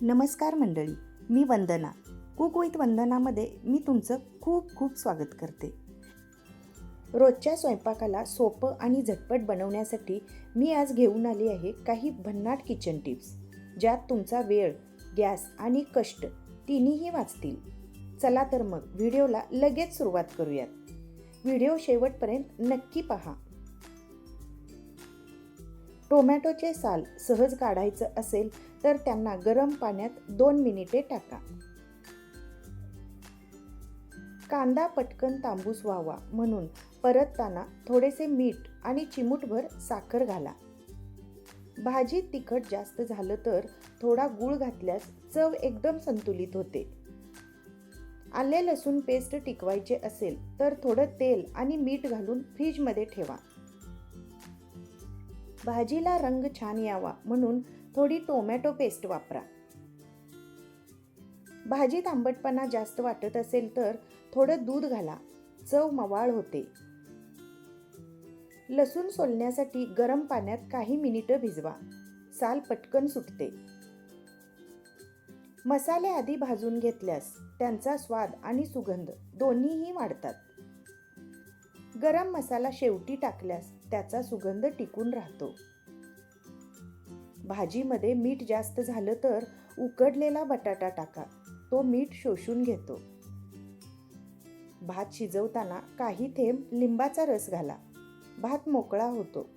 नमस्कार मंडळी मी वंदना. Cook with वंदनामध्ये मी तुमचं खूप खूप स्वागत करते. रोजच्या स्वयंपाकाला सोपं आणि झटपट बनवण्यासाठी मी आज घेऊन आली आहे काही भन्नाट किचन टिप्स ज्यात तुमचा वेळ गॅस आणि कष्ट तिन्हीही वाचतील. चला तर मग व्हिडिओला लगेच सुरुवात करूयात. व्हिडिओ शेवटपर्यंत नक्की पहा. टोमॅटोचे साल सहज काढायचं असेल तर त्यांना गरम पाण्यात दोन मिनिटे टाका. कांदा पटकन तांबूस व्हावा म्हणून परतताना थोडेसे मीठ आणि चिमूटभर साखर घाला. भाजी तिखट जास्त झालं तर थोडा गूळ घातल्यास चव एकदम संतुलित होते. आले लसूण पेस्ट टिकवायचे असेल तर थोडं तेल आणि मीठ घालून फ्रीजमध्ये ठेवा. भाजीला रंग छान यावा म्हणून थोडी टोमॅटो पेस्ट वापरा. भाजीत आंबटपणा जास्त वाटत असेल तर थोडं दूध घाला. चव मवाळ होते. लसूण सोलण्यासाठी गरम पाण्यात काही मिनिटं भिजवा. साल पटकन सुटते. मसाले आधी भाजून घेतल्यास त्यांचा स्वाद आणि सुगंध दोन्हीही वाढतात. गरम मसाला शेवटी टाकल्यास त्याचा सुगंध टिकून राहतो. भाजीमध्ये मीठ जास्त झालं तर उकडलेला बटाटा टाका. तो मीठ शोषून घेतो. भात शिजवताना काही थेंब लिंबाचा रस घाला. भात मोकळा होतो.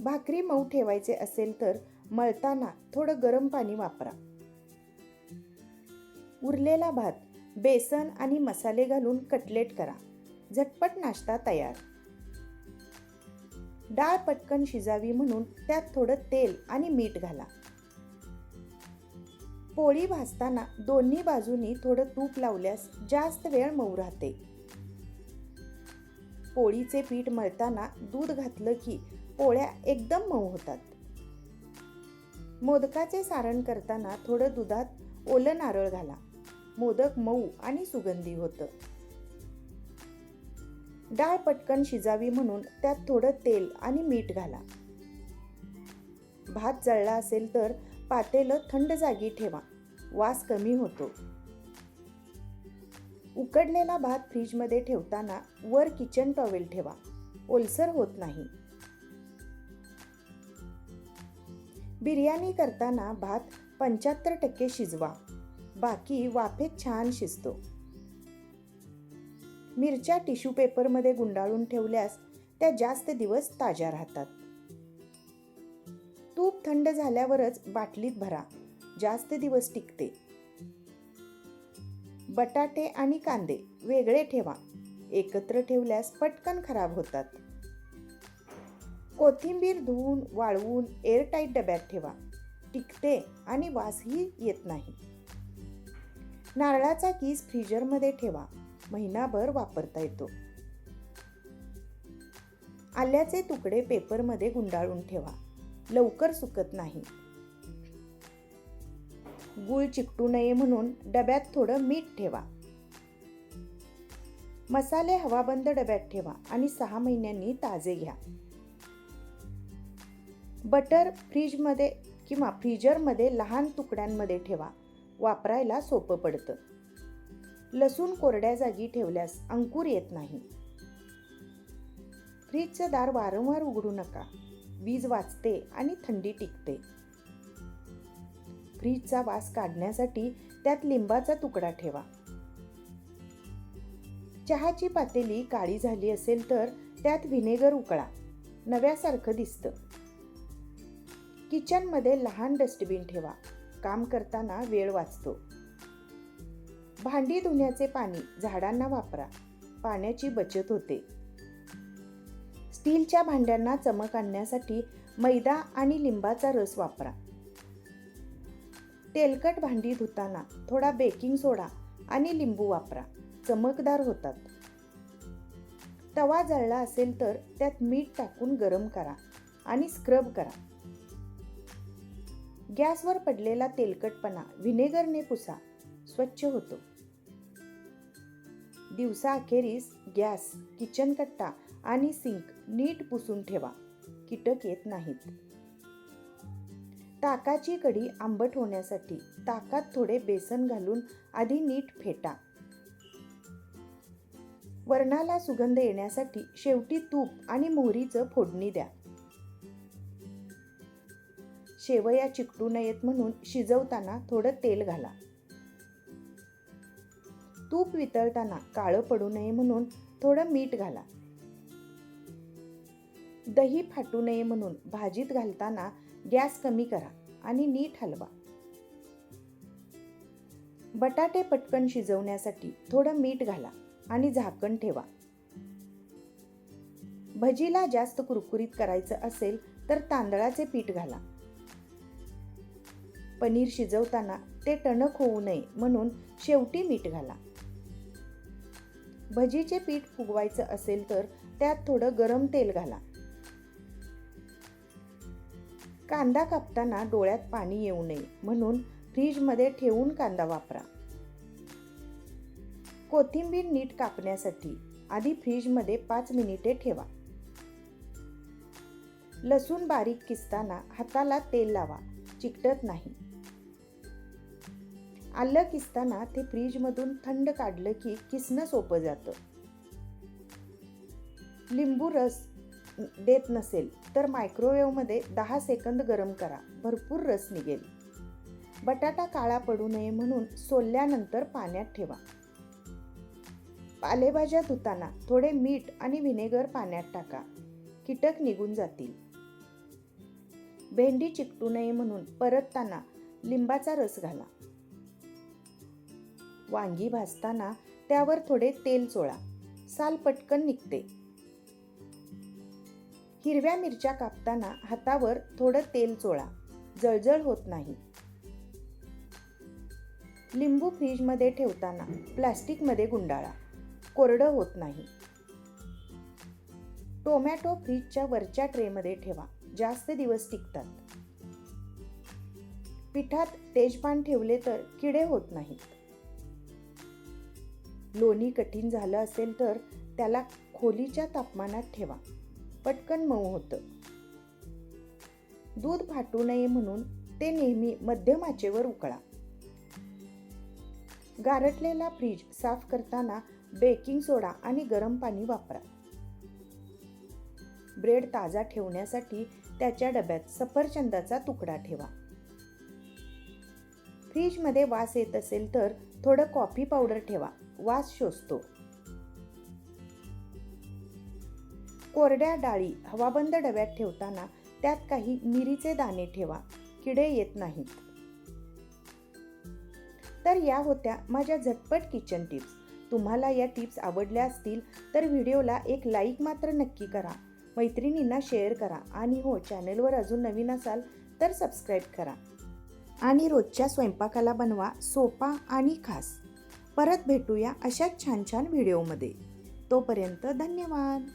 भाकरी मऊ ठेवायचे असेल तर मळताना थोडं गरम पाणी वापरा. उरलेला भात बेसन आणि मसाले घालून कटलेट करा. झटपट नाश्ता तयार. डाळ पटकन शिजावी म्हणून त्यात थोडं तेल आणि मीठ घाला. पोळी भाजताना दोन्ही बाजूनी थोडं तूप लावल्यास जास्त वेळ मऊ राहते. पोळीचे पीठ मळताना दूध घातलं की पोळ्या एकदम मऊ होतात. मोदकाचे सारण करताना थोडं दुधात ओलं नारळ घाला. मोदक मऊ आणि सुगंधी होतं. डाळ पटकन शिजावी म्हणून त्यात थोडं तेल आणि मीठ घाला. भात जळला असेल तर पातेलं थंड जागी ठेवा. वास कमी होतो. उकडलेला भात फ्रीजमध्ये ठेवताना वर किचन टॉवेल ठेवा. ओलसर होत नाही. बिर्याणी करताना भात पंच्याहत्तर टक्के शिजवा. बाकी वाफेत छान शिजतो. मिरच्या टिश्यू पेपरमध्ये गुंडाळून ठेवल्यास त्या जास्त दिवस ताज्या राहतात. तूप थंड झाल्यावरच बाटलीत भरा जास्त दिवस टिकते. बटाटे आणि कांदे वेगळे ठेवा एकत्र ठेवल्यास पटकन खराब होतात. कोथिंबीर धुवून वाळवून एअरटाईट डब्यात ठेवा टिकते आणि वासही येत नाही. नारळाचा कीस फ्रीजरमध्ये ठेवा महिनाभर वापरता येतो. आल्याचे तुकडे पेपरमध्ये गुंडाळून ठेवा. लवकर सुकत नाही. गुळ चिकटू नये म्हणून डब्यात थोडं मीठ ठेवा. मसाले हवाबंद डब्यात ठेवा आणि सहा महिन्यांनी ताजे घ्या. बटर फ्रीजमध्ये किंवा फ्रीजरमध्ये लहान तुकड्यांमध्ये ठेवा. वापरायला सोपं पडतं. लसूण कोरड्या जागी ठेवल्यास अंकुर येत नाही. फ्रीजचं दार वारंवार उघडू नका. वीज वाचते आणि थंडी टिकते. फ्रीजचा वास काढण्यासाठी त्यात लिंबाचा तुकडा ठेवा. चहाची पातेली काळी झाली असेल तर त्यात व्हिनेगर उकळा. नव्यासारखं दिसतं. किचनमध्ये लहान डस्टबिन ठेवा. काम करताना वेळ वाचतो. भांडी धुण्याचे पाणी झाडांना वापरा. पाण्याची बचत होते. स्टीलच्या भांड्यांना चमक आणण्यासाठी मैदा आणि लिंबाचा रस वापरा. तेलकट भांडी धुताना थोडा बेकिंग सोडा आणि लिंबू वापरा. चमकदार होतात. तवा जळला असेल तर त्यात मीठ टाकून गरम करा आणि स्क्रब करा. गॅसवर पडलेला तेलकटपणा व्हिनेगरने पुसा. स्वच्छ होतो. दिवसा अखेरीस गॅस किचन कट्टा आणि सिंक नीट पुसून ठेवा. कीटक येत नाहीत. ताकाची कढी आंबट होण्यासाठी ताकात थोडे बेसन घालून आधी नीट फेटा. वरणाला सुगंध येण्यासाठी शेवटी तूप आणि मोहरीचं फोडणी द्या. शेवया चिकटू नयेत म्हणून शिजवताना थोडं तेल घाला. तूप वितळताना काळं पडू नये म्हणून थोडं मीठ घाला. दही फाटू नये म्हणून भाजीत घालताना गॅस कमी करा आणि नीट हलवा. बटाटे पटकन शिजवण्यासाठी थोडं मीठ घाला आणि झाकण ठेवा. भजीला जास्त कुरकुरीत करायचं असेल तर तांदळाचे पीठ घाला. पनीर शिजवताना ते टणक होऊ नये म्हणून शेवटी मीठ घाला. भजीचे पीठ फुगवायचं असेल तर त्यात थोडं गरम तेल घाला. कांदा कापताना डोळ्यात पाणी येऊ नये म्हणून फ्रीजमध्ये ठेवून कांदा वापरा. कोथिंबीर नीट कापण्यासाठी आधी फ्रीजमध्ये पाच मिनिटे ठेवा. लसूण बारीक किसताना हाताला तेल लावा चिकटत नाही. आलं किसताना ते फ्रीजमधून थंड काढलं की किसणं सोपं जातं? लिंबू रस देत नसेल तर मायक्रोवेव्हमध्ये दहा सेकंद गरम करा. भरपूर रस निघेल. बटाटा काळा पडू नये म्हणून सोलल्यानंतर पाण्यात ठेवा. पालेभाज्या धुताना थोडे मीठ आणि व्हिनेगर पाण्यात टाका. कीटक निघून जातील. भेंडी चिकटू नये म्हणून परतताना लिंबाचा रस घाला. वांगी भाजताना त्यावर थोडे तेल चोळा. साल पटकन निघते. हिरव्या मिरच्या कापताना हातावर थोडं तेल चोळा. जळजळ होत नाही. लिंबू फ्रीजमध्ये ठेवताना प्लास्टिकमध्ये गुंडाळा. कोरडं होत नाही. टोमॅटो फ्रीजच्या वरच्या ट्रेमध्ये ठेवा. जास्त दिवस टिकतात. पिठात तेजपान ठेवले तर किडे होत नाहीत. लोणी कठीण झालं असेल तर त्याला खोलीच्या तापमानात ठेवा. पटकन मऊ होतं. दूध फाटू नये म्हणून ते नेहमी मध्यम आचेवर उकळा. गारटलेला फ्रीज साफ करताना बेकिंग सोडा आणि गरम पाणी वापरा. ब्रेड ताजा ठेवण्यासाठी त्याच्या डब्यात सफरचंदाचा तुकडा ठेवा. फ्रीजमध्ये वास येत असेल तर थोडं कॉफी पावडर ठेवा. वास शोषतो. कोरड्या डाळी हवाबंद डब्यात ठेवताना त्यात काही मिरीचे दाणे ठेवा किडे येत नाहीत. तर या होत्या माझ्या झटपट किचन टिप्स तुम्हाला या टिप्स आवडल्या असतील तर व्हिडिओला एक लाईक मात्र नक्की करा. मैत्रिणींना शेअर करा आणि हो चॅनलवर अजून नवीन असाल तर सबस्क्राईब करा. आणि रोजच्या स्वयंपाकाला बनवा सोपा आणि खास. परत भेटूया अशाच छान छान व्हिडिओमध्ये. तोपर्यंत धन्यवाद.